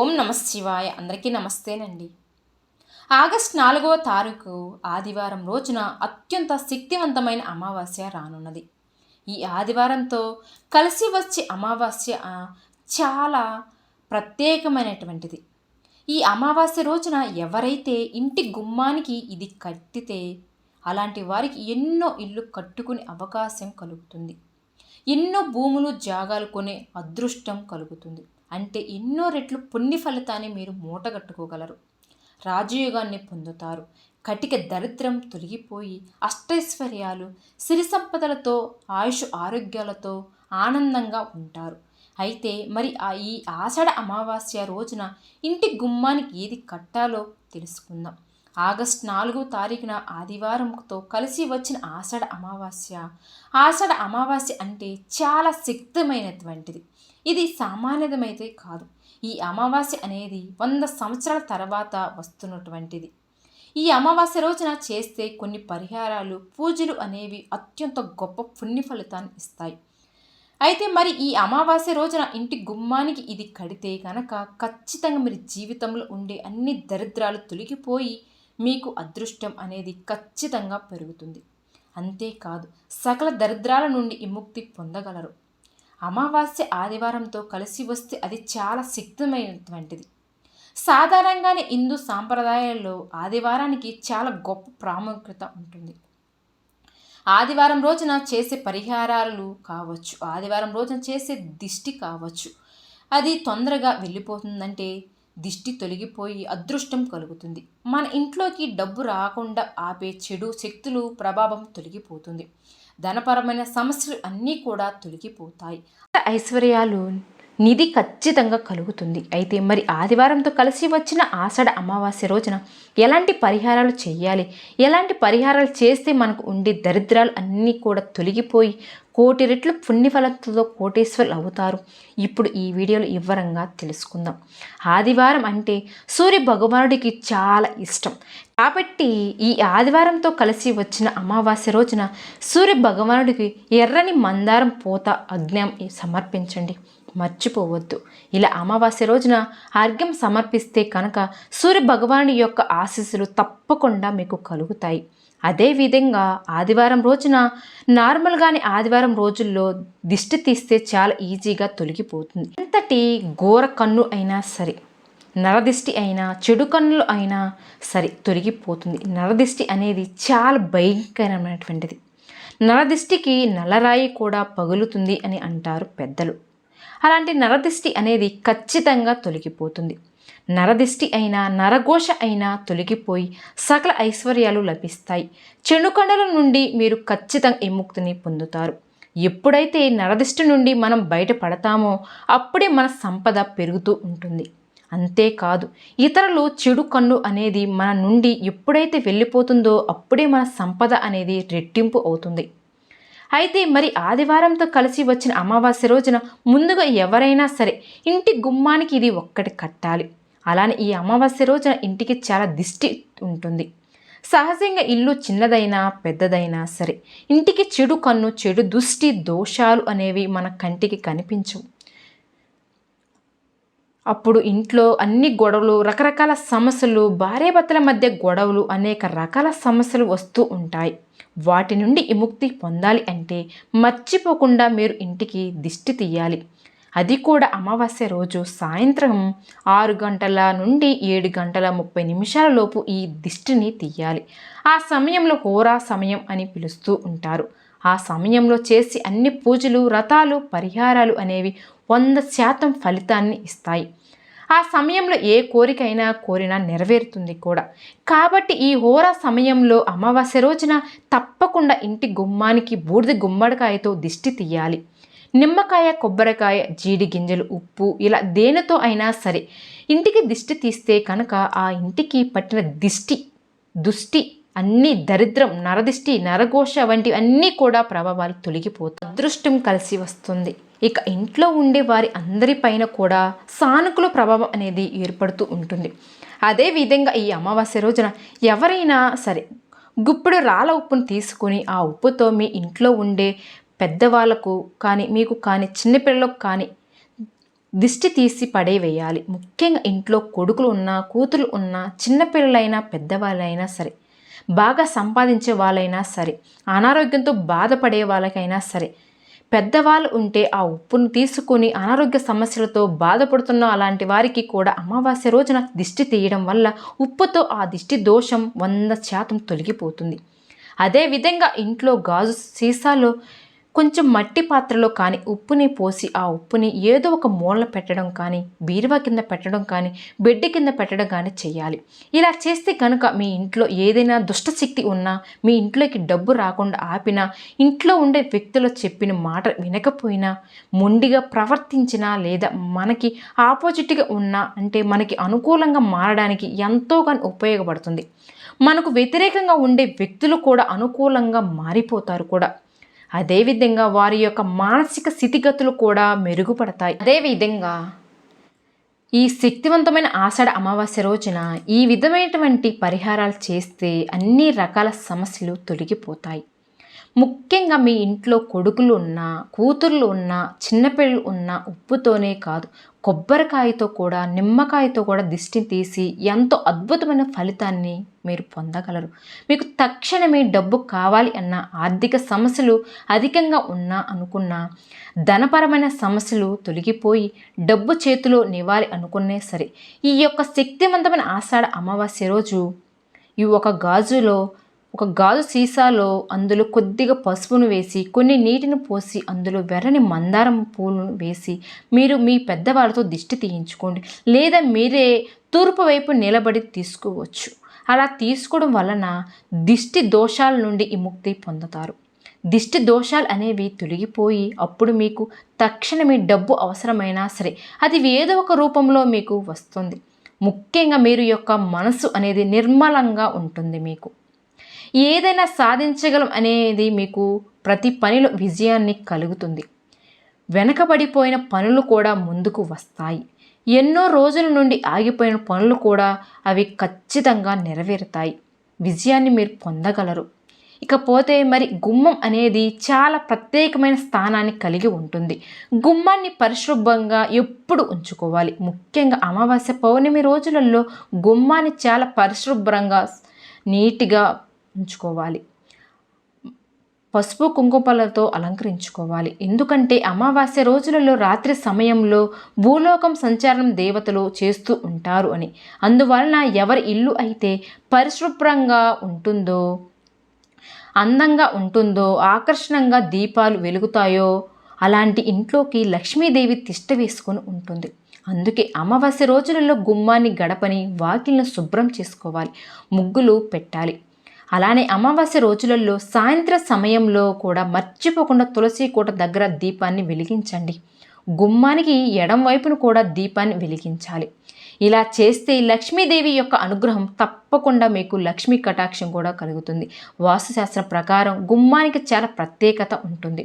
ఓం నమ శివాయ. అందరికీ నమస్తేనండి. ఆగస్ట్ నాలుగవ తారీఖు ఆదివారం రోజున అత్యంత శక్తివంతమైన అమావాస్య రానున్నది. ఈ ఆదివారంతో కలిసి వచ్చే అమావాస్య చాలా ప్రత్యేకమైనటువంటిది. ఈ అమావాస్య రోజున ఎవరైతే ఇంటి గుమ్మానికి ఇది కట్టితే అలాంటి వారికి ఎన్నో ఇల్లు కట్టుకునే అవకాశం కలుగుతుంది. ఎన్నో భూములు జాగాలు కొనే అదృష్టం కలుగుతుంది. అంటే ఎన్నో రెట్లు పుణ్య ఫలితాన్ని మీరు మూటగట్టుకోగలరు. రాజయోగాన్ని పొందుతారు. కటిక దరిద్రం తొలగిపోయి అష్టైశ్వర్యాలు సిరి సంపదలతో ఆయుష్ ఆరోగ్యాలతో ఆనందంగా ఉంటారు. అయితే మరి ఆ ఈ ఆషాఢ అమావాస్య రోజున ఇంటి గుమ్మానికి ఏది కట్టాలో తెలుసుకుందాం. ఆగస్ట్ నాలుగో తారీఖున ఆదివారంతో కలిసి వచ్చిన ఆషాఢ అమావాస్య. ఆషాఢ అమావాస్య అంటే చాలా శక్తిమైనటువంటిది. ఇది సామాన్యమైతే కాదు. ఈ అమావాస్య అనేది వంద సంవత్సరాల తర్వాత వస్తున్నటువంటిది. ఈ అమావాస్య రోజున చేస్తే కొన్ని పరిహారాలు పూజలు అనేవి అత్యంత గొప్ప పుణ్య ఫలితాన్ని ఇస్తాయి. అయితే మరి ఈ అమావాస్య రోజున ఇంటి గుమ్మానికి ఇది కడితే కనుక ఖచ్చితంగా మీరు జీవితంలో ఉండే అన్ని దరిద్రాలు తొలగిపోయి మీకు అదృష్టం అనేది ఖచ్చితంగా పెరుగుతుంది. అంతేకాదు సకల దరిద్రాల నుండి విముక్తి పొందగలరు. అమావాస్య ఆదివారంతో కలిసి వస్తే అది చాలా శక్తిమైనటువంటిది సాధారణంగానే హిందూ సాంప్రదాయాల్లో ఆదివారానికి చాలా గొప్ప ప్రాముఖ్యత ఉంటుంది. ఆదివారం రోజున చేసే పరిహారాలు కావచ్చు ఆదివారం రోజున చేసే దిష్టి కావచ్చు అది తొందరగా వెళ్ళిపోతుందంటే దిష్టి తొలగిపోయి అదృష్టం కలుగుతుంది. మన ఇంట్లోకి డబ్బు రాకుండా ఆపే చెడు శక్తులు ప్రభావం తొలగిపోతుంది. ధనపరమైన సమస్యలు అన్నీ కూడా తొలగిపోతాయి. ఐశ్వర్యాలు నిధి ఖచ్చితంగా కలుగుతుంది. అయితే మరి ఆదివారంతో కలిసి వచ్చిన ఆషాఢ అమావాస్య రోజున ఎలాంటి పరిహారాలు చేయాలి? ఎలాంటి పరిహారాలు చేస్తే మనకు ఉండే దరిద్రాలు అన్నీ కూడా తొలగిపోయి కోటి రెట్లు పుణ్యఫలంతో కోటేశ్వరులు అవుతారు. ఇప్పుడు ఈ వీడియోలో వివరంగా తెలుసుకుందాం. ఆదివారం అంటే సూర్య భగవానుడికి చాలా ఇష్టం. కాబట్టి ఈ ఆదివారంతో కలిసి వచ్చిన అమావాస్య రోజున సూర్య భగవానుడికి ఎర్రని మందారం పూత అజ్ఞం సమర్పించండి. మర్చిపోవద్దు. ఇలా అమావాస్య రోజున అర్ఘ్యం సమర్పిస్తే కనుక సూర్య భగవానుడి యొక్క ఆశీస్సులు తప్పకుండా మీకు కలుగుతాయి. అదేవిధంగా ఆదివారం రోజున నార్మల్గానే ఆదివారం రోజుల్లో దిష్టి తీస్తే చాలా ఈజీగా తొలగిపోతుంది. ఎంతటి ఘోర కన్ను అయినా సరే నరదిష్టి అయినా చెడు కన్నులు అయినా సరే తొలగిపోతుంది. నరదిష్టి అనేది చాలా భయంకరమైనటువంటిది. నరదిష్టికి నల్లరాయి కూడా పగులుతుంది అని అంటారు పెద్దలు. అలాంటి నరదిష్టి అనేది ఖచ్చితంగా తొలగిపోతుంది. నరదిష్టి అయినా నరఘోష అయినా తొలగిపోయి సకల ఐశ్వర్యాలు లభిస్తాయి. చెడుకండల నుండి మీరు ఖచ్చితంగా విముక్తిని పొందుతారు. ఎప్పుడైతే నరదిష్టి నుండి మనం బయటపడతామో అప్పుడే మన సంపద పెరుగుతూ ఉంటుంది. అంతేకాదు ఇతరులు చెడు కన్ను అనేది మన నుండి ఎప్పుడైతే వెళ్ళిపోతుందో అప్పుడే మన సంపద అనేది రెట్టింపు అవుతుంది. అయితే మరి ఆదివారంతో కలిసి వచ్చిన అమావాస్య రోజున ముందుగా ఎవరైనా సరే ఇంటి గుమ్మానికి ఇది ఒక్కటి కట్టాలి. అలానే ఈ అమావాస్య రోజున ఇంటికి చాలా దిష్టి ఉంటుంది. సహజంగా ఇల్లు చిన్నదైనా పెద్దదైనా సరే ఇంటికి చెడు కన్ను చెడు దృష్టి దోషాలు అనేవి మన కంటికి కనిపించవు. అప్పుడు ఇంట్లో అన్ని గొడవలు రకరకాల సమస్యలు భార్యాభర్తల మధ్య గొడవలు అనేక రకాల సమస్యలు వస్తూ ఉంటాయి. వాటి నుండి విముక్తి పొందాలి అంటే మర్చిపోకుండా మీరు ఇంటికి దిష్టి తీయాలి. అది కూడా అమావాస్య రోజు సాయంత్రం ఆరు గంటల నుండి ఏడు గంటల ముప్పై నిమిషాల లోపు ఈ దిష్టిని తీయాలి. ఆ సమయంలో హోరా సమయం అని పిలుస్తూ ఉంటారు. ఆ సమయంలో చేసి అన్ని పూజలు వ్రతాలు పరిహారాలు అనేవి వంద శాతం ఫలితాన్ని ఇస్తాయి. ఆ సమయంలో ఏ కోరికైనా కోరినా నెరవేరుతుంది కూడా. కాబట్టి ఈ హోరా సమయంలో అమావాస్య రోజున తప్పకుండా ఇంటి గుమ్మానికి బూడిద గుమ్మడికాయతో దిష్టి తీయాలి. నిమ్మకాయ కొబ్బరికాయ జీడి గింజలు ఉప్పు ఇలా దేనితో అయినా సరే ఇంటికి దిష్టి తీస్తే కనుక ఆ ఇంటికి పట్టిన దిష్టి దుష్టి అన్ని దరిద్రం నరదిష్టి నరఘోష వంటివి అన్నీ కూడా ప్రభావాలు తొలగిపోతాయి. అదృష్టం కలిసి వస్తుంది. ఇక ఇంట్లో ఉండే వారి అందరిపైన కూడా సానుకూల ప్రభావం అనేది ఏర్పడుతూ ఉంటుంది. అదేవిధంగా ఈ అమావాస్య రోజున ఎవరైనా సరే గుప్పెడు రాళ్ళ ఉప్పును తీసుకొని ఆ ఉప్పుతో మీ ఇంట్లో ఉండే పెద్దవాళ్ళకు కానీ మీకు కానీ చిన్నపిల్లలకు కానీ దిష్టి తీసి పడేవేయాలి ముఖ్యంగా ఇంట్లో కొడుకులు ఉన్నా కూతురు ఉన్నా చిన్నపిల్లలైనా పెద్దవాళ్ళైనా సరే బాగా సంపాదించే వాళ్ళైనా సరే అనారోగ్యంతో బాధపడే వాళ్ళకైనా సరే పెద్దవాళ్ళు ఉంటే ఆ ఉప్పును తీసుకొని అనారోగ్య సమస్యలతో బాధపడుతున్న అలాంటి వారికి కూడా అమావాస్య రోజున దిష్టి తీయడం వల్ల ఉప్పుతో ఆ దిష్టి దోషం వంద శాతం తొలగిపోతుంది. అదేవిధంగా ఇంట్లో గాజు సీసాలో కొంచెం మట్టి పాత్రలో కానీ ఉప్పుని పోసి ఆ ఉప్పుని ఏదో ఒక మూలన పెట్టడం కానీ బీరువా కింద పెట్టడం కానీ బెడ్ కింద పెట్టడం కానీ చేయాలి. ఇలా చేస్తే కనుక మీ ఇంట్లో ఏదైనా దుష్టశక్తి ఉన్నా మీ ఇంట్లోకి డబ్బు రాకుండా ఆపినా ఇంట్లో ఉండే వ్యక్తులు చెప్పిన మాట వినకపోయినా మొండిగా ప్రవర్తించినా లేదా మనకి ఆపోజిట్గా ఉన్నా అంటే మనకి అనుకూలంగా మారడానికి ఎంతోగానో ఉపయోగపడుతుంది. మనకు వ్యతిరేకంగా ఉండే వ్యక్తులు కూడా అనుకూలంగా మారిపోతారు కూడా. అదేవిధంగా వారి యొక్క మానసిక స్థితిగతులు కూడా మెరుగుపడతాయి. అదేవిధంగా ఈ శక్తివంతమైన ఆషాఢ అమావాస్య రోజున ఈ విధమైనటువంటి పరిహారాలు చేస్తే అన్ని రకాల సమస్యలు తొలగిపోతాయి. ముఖ్యంగా మీ ఇంట్లో కొడుకులు ఉన్నా కూతుర్లు ఉన్నా చిన్నపిల్లలు ఉన్నా ఉప్పుతోనే కాదు కొబ్బరికాయతో కూడా నిమ్మకాయతో కూడా దిష్టి తీసి ఎంతో అద్భుతమైన ఫలితాన్ని మీరు పొందగలరు. మీకు తక్షణమే డబ్బు కావాలి అన్న ఆర్థిక సమస్యలు అధికంగా ఉన్నా అనుకున్నా ధనపరమైన సమస్యలు తొలగిపోయి డబ్బు చేతిలో నివాలి అనుకునే సరే ఈ యొక్క శక్తివంతమైన ఆషాఢ అమావాస్య రోజు ఈ ఒక గాజులో ఒక గాజు సీసాలో అందులో కొద్దిగా పసుపును వేసి కొన్ని నీటిని పోసి అందులో వెర్రని మందారం పూలను వేసి మీరు మీ పెద్దవాళ్ళతో దిష్టి తీయించుకోండి. లేదా మీరే తూర్పు వైపు నిలబడి తీసుకోవచ్చు. అలా తీసుకోవడం వలన దిష్టి దోషాల నుండి విముక్తి పొందుతారు. దిష్టి దోషాలు అనేవి తొలగిపోయి అప్పుడు మీకు తక్షణమే డబ్బు అవసరమైనా సరే అది ఏదో ఒక రూపంలో మీకు వస్తుంది. ముఖ్యంగా మీరు యొక్క మనసు అనేది నిర్మలంగా ఉంటుంది మీకు. ఏదైనా సాధించగలం అనేది మీకు ప్రతి పనిలో విజయాన్ని కలుగుతుంది. వెనకబడిపోయిన పనులు కూడా ముందుకు వస్తాయి. ఎన్నో రోజుల నుండి ఆగిపోయిన పనులు కూడా అవి ఖచ్చితంగా నెరవేరుతాయి. విజయాన్ని మీరు పొందగలరు. ఇకపోతే మరి గుమ్మం అనేది చాలా ప్రత్యేకమైన స్థానాన్ని కలిగి ఉంటుంది. గుమ్మాన్ని పరిశుభ్రంగా ఎప్పుడు ఉంచుకోవాలి. ముఖ్యంగా అమావాస్య పౌర్ణమి రోజులలో గుమ్మాన్ని చాలా పరిశుభ్రంగా నీట్గా ఉంచుకోవాలి పసుపు కుంకుమలతో అలంకరించుకోవాలి. ఎందుకంటే అమావాస్య రోజులలో రాత్రి సమయంలో భూలోకం సంచారం దేవతలు చేస్తూ ఉంటారు అని. అందువలన ఎవరి ఇల్లు అయితే పరిశుభ్రంగా ఉంటుందో అందంగా ఉంటుందో ఆకర్షణంగా దీపాలు వెలుగుతాయో అలాంటి ఇంట్లోకి లక్ష్మీదేవి తిష్ట వేసుకొని ఉంటుంది. అందుకే అమావాస్య రోజులలో గుమ్మాన్ని గడపని వాకిల్ని శుభ్రం చేసుకోవాలి. ముగ్గులు పెట్టాలి. అలానే అమావాస్య రోజులలో సాయంత్ర సమయంలో కూడా మర్చిపోకుండా తులసి కోట దగ్గర దీపాన్ని వెలిగించండి. గుమ్మానికి ఎడం వైపును కూడా దీపాన్ని వెలిగించాలి. ఇలా చేస్తే లక్ష్మీదేవి యొక్క అనుగ్రహం తప్పకుండా మీకు లక్ష్మీ కటాక్షం కూడా కలుగుతుంది. వాస్తుశాస్త్రం ప్రకారం గుమ్మానికి చాలా ప్రత్యేకత ఉంటుంది.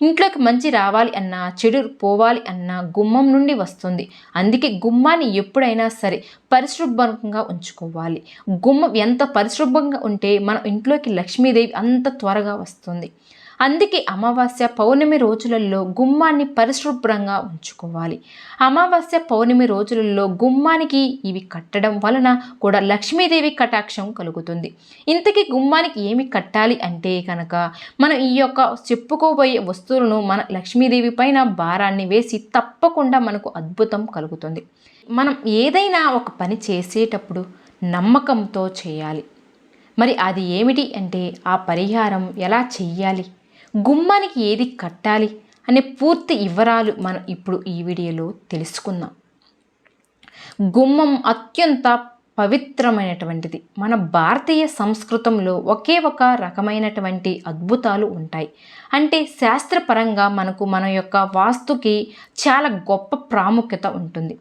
ఇంట్లోకి మంచి రావాలి అన్నా చెడు పోవాలి అన్నా గుమ్మం నుండి వస్తుంది. అందుకే గుమ్మాన్ని ఎప్పుడైనా సరే పరిశుభ్రంగా ఉంచుకోవాలి. గుమ్మం ఎంత పరిశుభ్రంగా ఉంటే మన ఇంట్లోకి లక్ష్మీదేవి అంత త్వరగా వస్తుంది. అందుకే అమావాస్య పౌర్ణమి రోజులలో గుమ్మాన్ని పరిశుభ్రంగా ఉంచుకోవాలి. అమావాస్య పౌర్ణమి రోజులలో గుమ్మానికి ఇవి కట్టడం వలన కూడా లక్ష్మీదేవి కటాక్షం కలుగుతుంది. ఇంతకీ గుమ్మానికి ఏమి కట్టాలి అంటే కనుక మనం ఈ యొక్క చెప్పుకోబోయే వస్తువులను మన లక్ష్మీదేవి పైన భారాన్ని వేసి తప్పకుండా మనకు అద్భుతం కలుగుతుంది. మనం ఏదైనా ఒక పని చేసేటప్పుడు నమ్మకంతో చేయాలి. మరి అది ఏమిటి అంటే ఆ పరిహారం ఎలా చెయ్యాలి? గుమ్మానికి ఏది కట్టాలి అనే పూర్తి వివరాలు మనం ఇప్పుడు ఈ వీడియోలో తెలుసుకుందాం. గుమ్మం అత్యంత పవిత్రమైనటువంటిది. మన భారతీయ సంస్కృతంలో ఒకే ఒక రకమైనటువంటి అద్భుతాలు ఉంటాయి. అంటే శాస్త్రపరంగా మనకు మన యొక్క వాస్తుకి చాలా గొప్ప ప్రాముఖ్యత ఉంటుంది.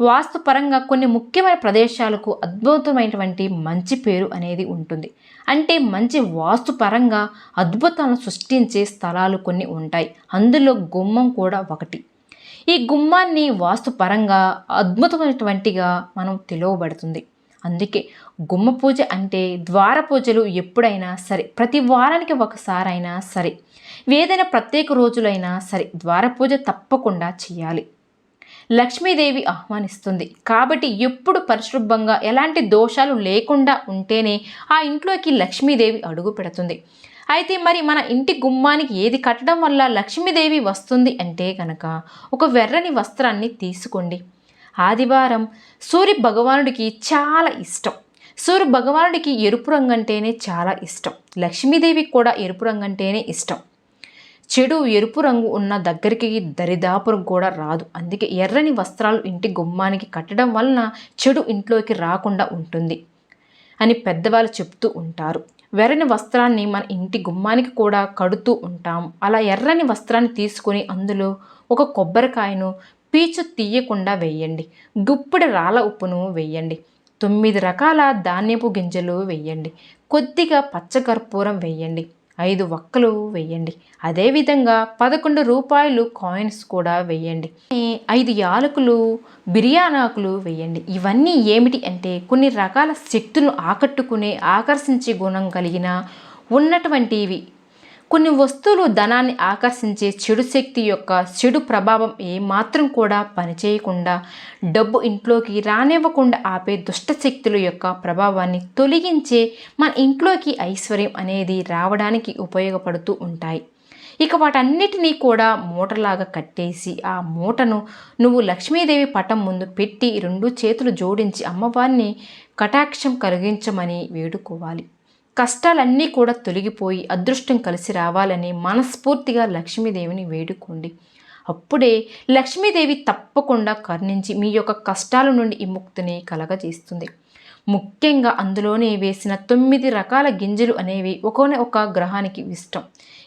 వాస్తుపరంగా కొన్ని ముఖ్యమైన ప్రదేశాలకు అద్భుతమైనటువంటి మంచి పేరు అనేది ఉంటుంది. అంటే మంచి వాస్తుపరంగా అద్భుతాలను సృష్టించే స్థలాలు కొన్ని ఉంటాయి. అందులో గుమ్మం కూడా ఒకటి. ఈ గుమ్మాన్ని వాస్తుపరంగా అద్భుతమైనటువంటిగా మనం తెలియబడుతుంది అందుకే గుమ్మ పూజ అంటే ద్వార పూజలు ఎప్పుడైనా సరే ప్రతి వారానికి ఒకసారైనా సరే ఏదైనా ప్రత్యేక రోజులైనా సరే ద్వార పూజ తప్పకుండా చేయాలి. లక్ష్మీదేవి ఆహ్వానిస్తుంది. కాబట్టి ఎప్పుడు పరిశుభ్రంగా ఎలాంటి దోషాలు లేకుండా ఉంటేనే ఆ ఇంట్లోకి లక్ష్మీదేవి అడుగు పెడుతుంది. అయితే మరి మన ఇంటి గుమ్మానికి ఏది కట్టడం వల్ల లక్ష్మీదేవి వస్తుంది అంటే కనుక ఒక వెర్రని వస్త్రాన్ని తీసుకోండి. ఆదివారం సూర్య భగవానుడికి చాలా ఇష్టం. సూర్య భగవానుడికి ఎరుపు రంగు అంటేనే చాలా ఇష్టం. లక్ష్మీదేవికి కూడా ఎరుపు రంగు అంటేనే ఇష్టం. చెడు ఎరుపు రంగు ఉన్న దగ్గరికి దరిదాపురం కూడా రాదు. అందుకే ఎర్రని వస్త్రాలు ఇంటి గుమ్మానికి కట్టడం వలన చెడు ఇంట్లోకి రాకుండా ఉంటుంది అని పెద్దవాళ్ళు చెప్తూ ఉంటారు. వెర్రని వస్త్రాన్ని మన ఇంటి గుమ్మానికి కూడా కడుతూ ఉంటాం. అలా ఎర్రని వస్త్రాన్ని తీసుకొని అందులో ఒక కొబ్బరికాయను పీచు తీయకుండా వేయండి. గుప్పిడి రాళ్ళ ఉప్పును వేయండి. తొమ్మిది రకాల ధాన్యపు గింజలు వేయండి. కొద్దిగా పచ్చకర్పూరం వేయండి. ఐదు వక్కలు వేయండి అదేవిధంగా పదకొండు రూపాయలు కాయిన్స్ కూడా వేయండి ఐదు యాలకులు బిర్యానాకులు వేయండి ఇవన్నీ ఏమిటి అంటే కొన్ని రకాల శక్తులను ఆకట్టుకునే ఆకర్షించే గుణం కలిగిన ఉన్నటువంటివి. కొన్ని వస్తువులు ధనాన్ని ఆకర్షించే చెడు శక్తి యొక్క చెడు ప్రభావం ఏమాత్రం కూడా పనిచేయకుండా డబ్బు ఇంట్లోకి రానివ్వకుండా ఆపే దుష్ట శక్తుల యొక్క ప్రభావాన్ని తొలగించే మన ఇంట్లోకి ఐశ్వర్యం అనేది రావడానికి ఉపయోగపడుతూ ఉంటాయి. ఇక వాటన్నిటినీ కూడా మూటలాగా కట్టేసి ఆ మూటను నువ్వు లక్ష్మీదేవి పటం ముందు పెట్టి రెండు చేతులు జోడించి అమ్మవారిని కటాక్షం కలిగించమని వేడుకోవాలి. కష్టాలన్నీ కూడా తొలగిపోయి అదృష్టం కలిసి రావాలని మనస్ఫూర్తిగా లక్ష్మీదేవిని వేడుకోండి. అప్పుడే లక్ష్మీదేవి తప్పకుండా కర్ణించి మీ యొక్క కష్టాల నుండి విముక్తిని కలగజేస్తుంది. ముఖ్యంగా అందులోనే వేసిన తొమ్మిది రకాల గింజలు అనేవి ఒకనే ఒక గ్రహానికి ఇష్టం.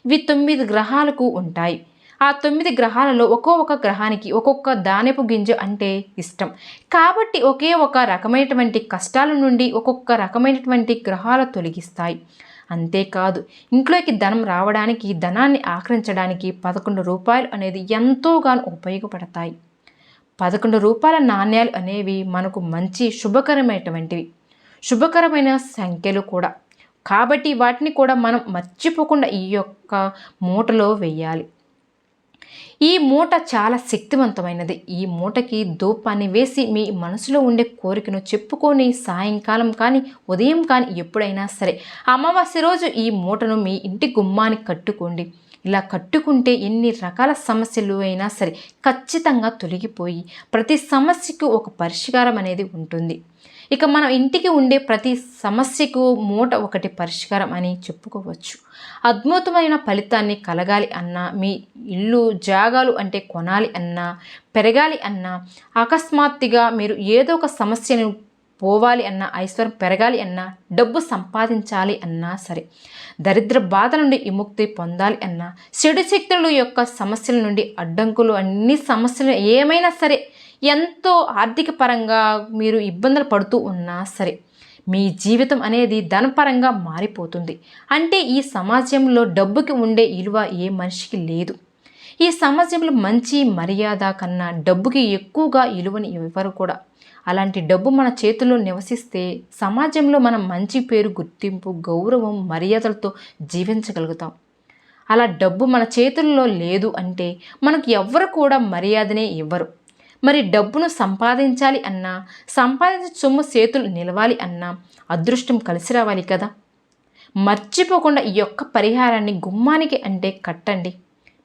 ఇవి తొమ్మిది గ్రహాలకు ఉంటాయి. ఆ తొమ్మిది గ్రహాలలో ఒక్కో ఒక గ్రహానికి ఒక్కొక్క దానపు గింజ అంటే ఇష్టం. కాబట్టి ఒకే ఒక రకమైనటువంటి కష్టాల నుండి ఒక్కొక్క రకమైనటువంటి గ్రహాలు తొలగిస్తాయి. అంతేకాదు ఇంట్లోకి ధనం రావడానికి ధనాన్ని ఆకరించడానికి పదకొండు రూపాయలు అనేది ఎంతోగానో ఉపయోగపడతాయి. పదకొండు రూపాయల నాణ్యాలు అనేవి మనకు మంచి శుభకరమైనటువంటివి. శుభకరమైన సంఖ్యలు కూడా. కాబట్టి వాటిని కూడా మనం మర్చిపోకుండా ఈ యొక్క మూటలో వేయాలి. ఈ మూట చాలా శక్తివంతమైనది. ఈ మూటకి ధూపాన్ని వేసి మీ మనసులో ఉండే కోరికను చెప్పుకొని సాయంకాలం కానీ ఉదయం కానీ ఎప్పుడైనా సరే అమావాస్య రోజు ఈ మూటను మీ ఇంటి గుమ్మానికి కట్టుకోండి. ఇలా కట్టుకుంటే ఎన్ని రకాల సమస్యలు అయినా సరే ఖచ్చితంగా తొలగిపోయి ప్రతి సమస్యకు ఒక పరిష్కారం అనేది ఉంటుంది. ఇక మనం ఇంటికి ఉండే ప్రతి సమస్యకు మూట ఒకటి పరిష్కారం అని చెప్పుకోవచ్చు. అద్భుతమైన ఫలితాన్ని కలగాలి అన్నా మీ ఇల్లు జాగాలు అంటే కొనాలి అన్నా పెరగాలి అన్నా అకస్మాత్తుగా మీరు ఏదో ఒక సమస్యను పోవాలి అన్నా ఐశ్వర్యం పెరగాలి అన్నా డబ్బు సంపాదించాలి అన్నా సరే. దరిద్ర బాధ నుండి విముక్తి పొందాలి అన్నా చెడు శక్తుల యొక్క సమస్యల నుండి అడ్డంకులు అన్ని సమస్యలు ఏమైనా సరే ఎంతో ఆర్థిక పరంగా మీరు ఇబ్బందులు పడుతూ ఉన్నా సరే మీ జీవితం అనేది ధనపరంగా మారిపోతుంది. అంటే ఈ సమాజంలో డబ్బుకి ఉండే విలువ ఏ మనిషికి లేదు. ఈ సమాజంలో మంచి మర్యాద కన్నా డబ్బుకి ఎక్కువగా విలువని ఇవ్వరు కూడా. అలాంటి డబ్బు మన చేతుల్లో నివసిస్తే సమాజంలో మనం మంచి పేరు గుర్తింపు గౌరవం మర్యాదలతో జీవించగలుగుతాం. అలా డబ్బు మన చేతుల్లో లేదు అంటే మనకు ఎవ్వరు కూడా మర్యాదనే ఇవ్వరు. మరి డబ్బును సంపాదించాలి అన్నా సంపాదించిన సొమ్ము చేతులు నిలవాలి అన్నా అదృష్టం కలిసి రావాలి కదా. మర్చిపోకుండా ఈ యొక్క పరిహారాన్ని గుమ్మానికి అంటే కట్టండి.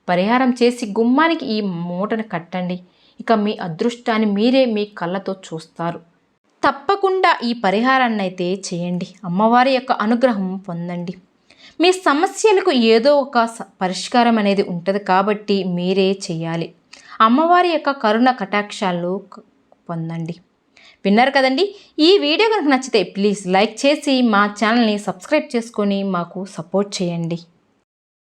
పరిహారం చేసి గుమ్మానికి ఈ మూటను కట్టండి. ఇక మీ అదృష్టాన్ని మీరే మీ కళ్ళతో చూస్తారు. తప్పకుండా ఈ పరిహారాన్ని అయితే చేయండి. అమ్మవారి యొక్క అనుగ్రహం పొందండి. మీ సమస్యలకు ఏదో ఒక పరిష్కారం అనేది ఉంటుంది కాబట్టి మీరే చేయాలి. అమ్మవారి యొక్క కరుణ కటాక్షాలు పొందండి. విన్నారు కదండి? ఈ వీడియో కనుక నచ్చితే ప్లీజ్ లైక్ చేసి మా ఛానల్ని సబ్స్క్రైబ్ చేసుకొని మాకు సపోర్ట్ చేయండి.